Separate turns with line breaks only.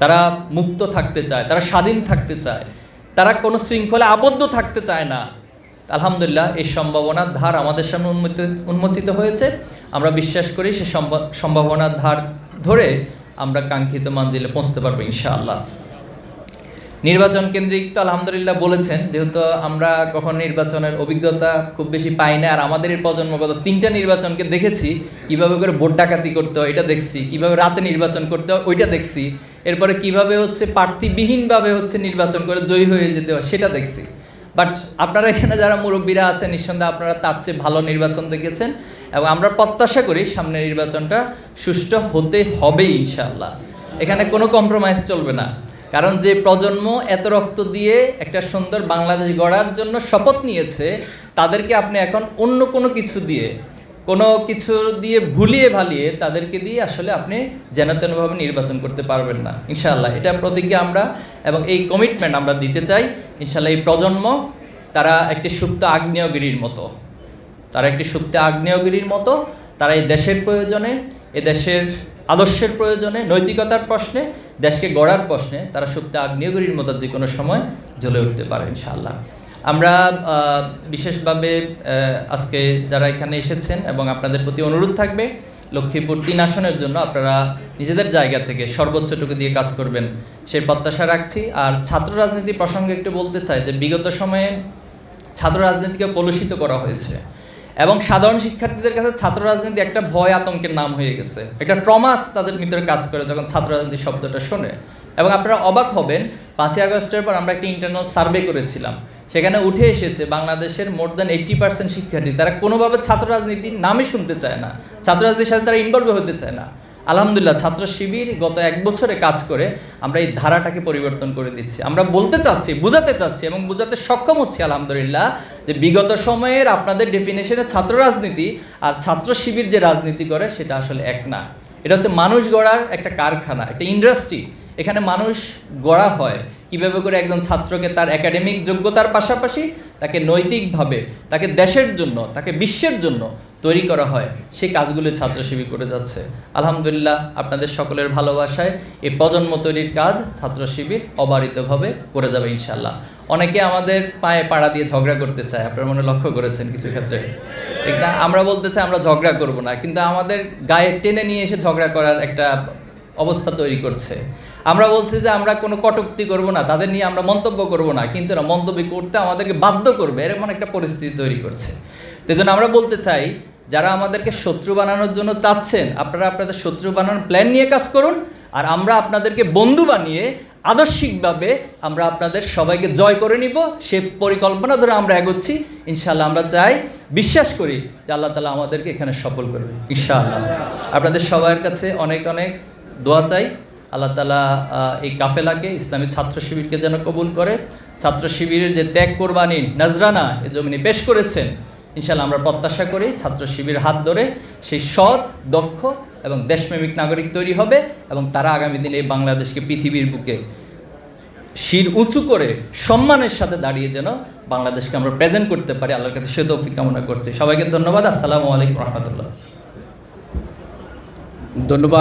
তারা মুক্ত থাকতে চায়, তারা স্বাধীন থাকতে চায়, তারা কোনো শৃঙ্খলে আবদ্ধ থাকতে চায় না। আলহামদুলিল্লাহ, এই সম্ভাবনার ধার আমাদের সামনে উন্মোচিত উন্মোচিত হয়েছে। আমরা বিশ্বাস করি সে সম্ভাবনার ধার ধরে আমরা কাঙ্ক্ষিত মঞ্জিলে পৌঁছতে পারব ইনশাআল্লাহ। নির্বাচন কেন্দ্রিক তো আলহামদুলিল্লাহ বলেছেন, যেহেতু আমরা কখন নির্বাচনের অভিজ্ঞতা খুব বেশি পাই না, আর আমাদের এই প্রজন্মগত তিনটা নির্বাচনকে দেখেছি, কীভাবে করে ভোট ডাকাতি করতে হয় এটা দেখছি, কীভাবে রাতে নির্বাচন করতে হয় ওইটা দেখছি, এরপরে কীভাবে হচ্ছে প্রার্থীবিহীনভাবে হচ্ছে নির্বাচন করে জয়ী হয়ে যেতে হয় সেটা দেখছি। বাট আপনারা এখানে যারা মুরব্বীরা আছেন, নিঃসন্দেহে আপনারা তার চেয়ে ভালো নির্বাচন দেখেছেন এবং আমরা প্রত্যাশা করি সামনের নির্বাচনটা সুষ্ঠু হতে হবে ইনশাআল্লাহ। এখানে কোনো কম্প্রোমাইজ চলবে না। কারণ যে প্রজন্ম এত রক্ত দিয়ে একটা সুন্দর বাংলাদেশ গড়ার জন্য শপথ নিয়েছে, তাদেরকে আপনি এখন অন্য কোনো কিছু দিয়ে, কোনো কিছু দিয়ে ভুলিয়ে ভালিয়ে তাদেরকে দিয়ে আসলে আপনি যেন তেনভাবে নির্বাচন করতে পারবেন না। ইনশাআল্লাহ, এটা প্রতিজ্ঞা আমরা এবং এই কমিটমেন্ট আমরা দিতে চাই। ইনশাআল্লাহ এই প্রজন্ম, তারা একটি সুপ্ত আগ্নেয়গিরির মতো, তারা একটি সুপ্ত আগ্নেয়গিরির মতো, তারা এই দেশের প্রয়োজনে, এ দেশের আদর্শের প্রয়োজনে, নৈতিকতার প্রশ্নে, দেশকে গড়ার প্রশ্নে তারা সুপ্ত আগ্নেয়গিরির মতো যে কোনো সময় জ্বলে উঠতে পারে, ইনশাআল্লাহ। আমরা বিশেষভাবে আজকে যারা এখানে এসেছেন এবং আপনাদের প্রতি অনুরোধ থাকবে, লক্ষ্মীপুর তিন আসনের জন্য আপনারা নিজেদের জায়গা থেকে সর্বোচ্চটুকু দিয়ে কাজ করবেন, সেই প্রত্যাশা রাখছি। আর ছাত্র রাজনীতি প্রসঙ্গে একটু বলতে চাই যে, বিগত সময়ে ছাত্র রাজনীতিকে কলুষিত করা হয়েছে। এবং সাধারণ শিক্ষার্থীদের কাছে ছাত্র রাজনীতি একটা ভয় আতঙ্কের নাম হয়ে গেছে। একটা ট্রমা তাদের ভিতরে কাজ করে যখন ছাত্র রাজনীতি শব্দটা শোনে। এবং আপনারা অবাক হবেন, পাঁচই আগস্টের পর আমরা একটা ইন্টারনাল সার্ভে করেছিলাম। সেখানে উঠে এসেছে বাংলাদেশের মোর দ্যান এইট্টি পার্সেন্ট শিক্ষার্থী, তারা কোনোভাবে ছাত্র রাজনীতির নামই শুনতে চায় না। ছাত্র রাজনীতির সাথে তারা ইনভলভ হতে চায় না। আলহামদুলিল্লাহ, ছাত্র শিবির গত এক বছরে কাজ করে আমরা এই ধারাটাকে পরিবর্তন করে দিচ্ছি। আমরা বলতে চাচ্ছি, বুঝাতে চাচ্ছি এবং বুঝাতে সক্ষম হচ্ছি, আলহামদুলিল্লাহ যে বিগত সময়ের আপনাদের ডেফিনেশনে ছাত্র রাজনীতি আর ছাত্র শিবির যে রাজনীতি করে সেটা আসলে এক না। এটা হচ্ছে মানুষ গড়ার একটা কারখানা, একটা ইন্ডাস্ট্রি এখানে মানুষ গড়া হয়। কীভাবে করে একজন ছাত্রকে তার একাডেমিক যোগ্যতার পাশাপাশি তাকে নৈতিকভাবে, তাকে দেশের জন্য, তাকে বিশ্বের জন্য তৈরি করা হয়, সেই কাজগুলো ছাত্র শিবির করে যাচ্ছে। আলহামদুলিল্লাহ, আপনাদের সকলের ভালোবাসায় এই প্রজন্ম তৈরির কাজ ছাত্র শিবির অবারিতভাবে করে যাবে ইনশাল্লাহ অনেকে আমাদের পায়ে পাড়া দিয়ে ঝগড়া করতে চায়, আপনারা মনে লক্ষ্য করেছেন কিছু ক্ষেত্রে। এটা আমরা বলতে চাই আমরা ঝগড়া করব না, কিন্তু আমাদের গায়ে টেনে নিয়ে এসে ঝগড়া করার একটা অবস্থা তৈরি করছে। আমরা বলছি যে আমরা কোনো কটুক্তি করব না, তাদের নিয়ে আমরা মন্তব্য করব না, কিন্তু না মন্তব্য করতে আমাদেরকে বাধ্য করবে, এরকম একটা পরিস্থিতি তৈরি করছে। তো জন্য আমরা বলতে চাই, যারা আমাদেরকে শত্রু বানানোর জন্য চাচ্ছেন, আপনারা আপনাদের শত্রু বানানোর প্ল্যান নিয়ে কাজ করুন, আর আমরা আপনাদেরকে বন্ধু বানিয়ে আদর্শিকভাবে আমরা আপনাদের সবাইকে জয় করে নিব, সে পরিকল্পনা ধরে আমরা এগোচ্ছি। ইনশাআল্লাহ আমরা চাই, বিশ্বাস করি যে আল্লাহ তালা আমাদেরকে এখানে সফল করবে। ইনশাআল্লাহ। আপনাদের সবার কাছে অনেক অনেক দোয়া চাই। আল্লাহ তালা এই কাফেলাকে ইসলামী ছাত্র শিবিরকে যেন কবুল করে। ছাত্র শিবিরের যে ত্যাগ কোরবানি নজরানা, এ জমিনে পেশ করেছেন ইনশাল্লাহ আমরা প্রত্যাশা করি ছাত্র শিবির হাত ধরে সেই সৎ, দক্ষ এবং দেশপ্রেমিক নাগরিক তৈরি হবে এবং তারা আগামী দিনে এই বাংলাদেশকে পৃথিবীর বুকে শির উঁচু করে সম্মানের সাথে দাঁড়িয়ে যেন বাংলাদেশকে আমরা প্রেজেন্ট করতে পারি। আল্লাহর কাছে সে তৌফিক কামনা করছি। সবাইকে ধন্যবাদ। আসসালামু আলাইকুম রহমতুল্লাহ।
ধন্যবাদ।